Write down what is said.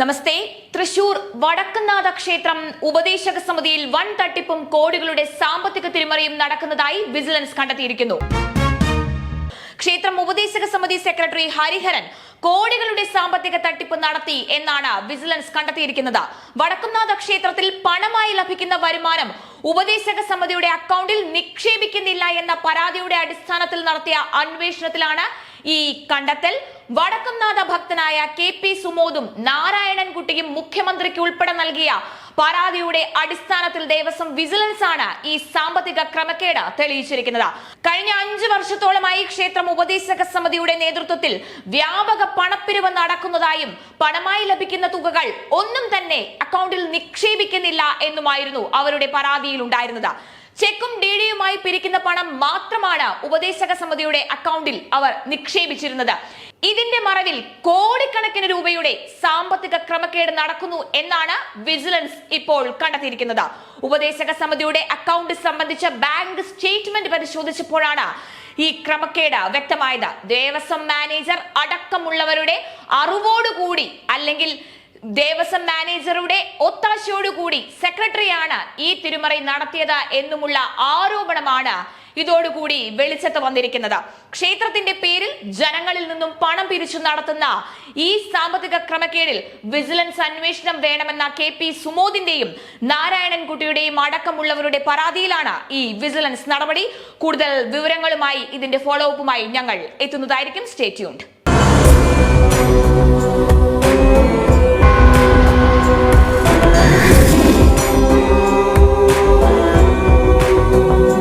നമസ്തേ. തൃശൂർ വടക്കുന്നാഥ ക്ഷേത്രം ഉപദേശക സമിതിയിൽ വൻ തട്ടിപ്പും കോടികളുടെ സാമ്പത്തിക തിരിമറിയും നടക്കുന്നതായി വിജിലൻസ് കണ്ടെത്തിയിരിക്കുന്നു. ക്ഷേത്രം ഉപദേശക സമിതി സെക്രട്ടറി ഹരിഹരൻ കോടികളുടെ സാമ്പത്തിക തട്ടിപ്പ് നടത്തി എന്നാണ് വിജിലൻസ് കണ്ടെത്തിയിരിക്കുന്നത്. വടക്കുംനാഥ ക്ഷേത്രത്തിൽ പണമായി ലഭിക്കുന്ന വരുമാനം ഉപദേശക സമിതിയുടെ അക്കൗണ്ടിൽ നിക്ഷേപിക്കുന്നില്ല എന്ന പരാതിയുടെ അടിസ്ഥാനത്തിൽ നടത്തിയ അന്വേഷണത്തിലാണ് ഈ കണ്ടെത്തൽ. വടക്കുംനാഥ ഭക്തനായ കെ പി സുമോദും നാരായണൻകുട്ടിയും മുഖ്യമന്ത്രിക്ക് ഉൾപ്പെടെ നൽകിയ പരാതിയുടെ അടിസ്ഥാനത്തിൽ ദേവസ്വം വിജിലൻസ് ആണ് ഈ സാമ്പത്തിക ക്രമക്കേട് തെളിയിച്ചിരിക്കുന്നത്. കഴിഞ്ഞ അഞ്ചു വർഷത്തോളമായി ക്ഷേത്രം ഉപദേശക സമിതിയുടെ നേതൃത്വത്തിൽ വ്യാപക പണപ്പിരിവ് നടക്കുന്നതായും പണമായി ലഭിക്കുന്ന തുകകൾ ഒന്നും തന്നെ അക്കൗണ്ടിൽ നിക്ഷേപിക്കുന്നില്ല എന്നുമായിരുന്നു അവരുടെ പരാതിയിൽ ഉണ്ടായിരുന്നത്. ചെക്കും ഡി ഡിയുമായി പിരിക്കുന്ന പണം മാത്രമാണ് ഉപദേശക സമിതിയുടെ അക്കൗണ്ടിൽ അവർ നിക്ഷേപിച്ചിരുന്നത്. ഇതിന്റെ മറവിൽ കോടിക്കണക്കിന് രൂപയുടെ സാമ്പത്തിക ക്രമക്കേട് നടക്കുന്നു എന്നാണ് വിജിലൻസ് ഇപ്പോൾ കണ്ടെത്തിയിരിക്കുന്നത്. ഉപദേശക സമിതിയുടെ അക്കൗണ്ട് സംബന്ധിച്ച ബാങ്ക് സ്റ്റേറ്റ്മെന്റ് പരിശോധിച്ചപ്പോഴാണ് ഈ ക്രമക്കേട് വ്യക്തമായത്. ദേവസ്വം മാനേജർ അടക്കമുള്ളവരുടെ അറിവോടുകൂടി അല്ലെങ്കിൽ ദേവസ്വം മാനേജറുടെ ഒത്താശയോടുകൂടി സെക്രട്ടറിയാണ് ഈ തിരുമറി നടത്തിയത് എന്നുമുള്ള ആരോപണമാണ് ഇതോടുകൂടി വെളിച്ചത്ത് വന്നിരിക്കുന്നത്. ക്ഷേത്രത്തിന്റെ പേരിൽ ജനങ്ങളിൽ നിന്നും പണം പിരിച്ചു നടത്തുന്ന ഈ സാമ്പത്തിക ക്രമക്കേടിൽ വിജിലൻസ് അന്വേഷണം വേണമെന്ന കെ പി സുമോദിന്റെയും നാരായണൻകുട്ടിയുടെയും അടക്കമുള്ളവരുടെ പരാതിയിലാണ് ഈ വിജിലൻസ് നടപടി. കൂടുതൽ വിവരങ്ങളുമായി ഇതിന്റെ ഫോളോ അപ്പുമായി ഞങ്ങൾ എത്തുന്നതായിരിക്കും. സ്റ്റേ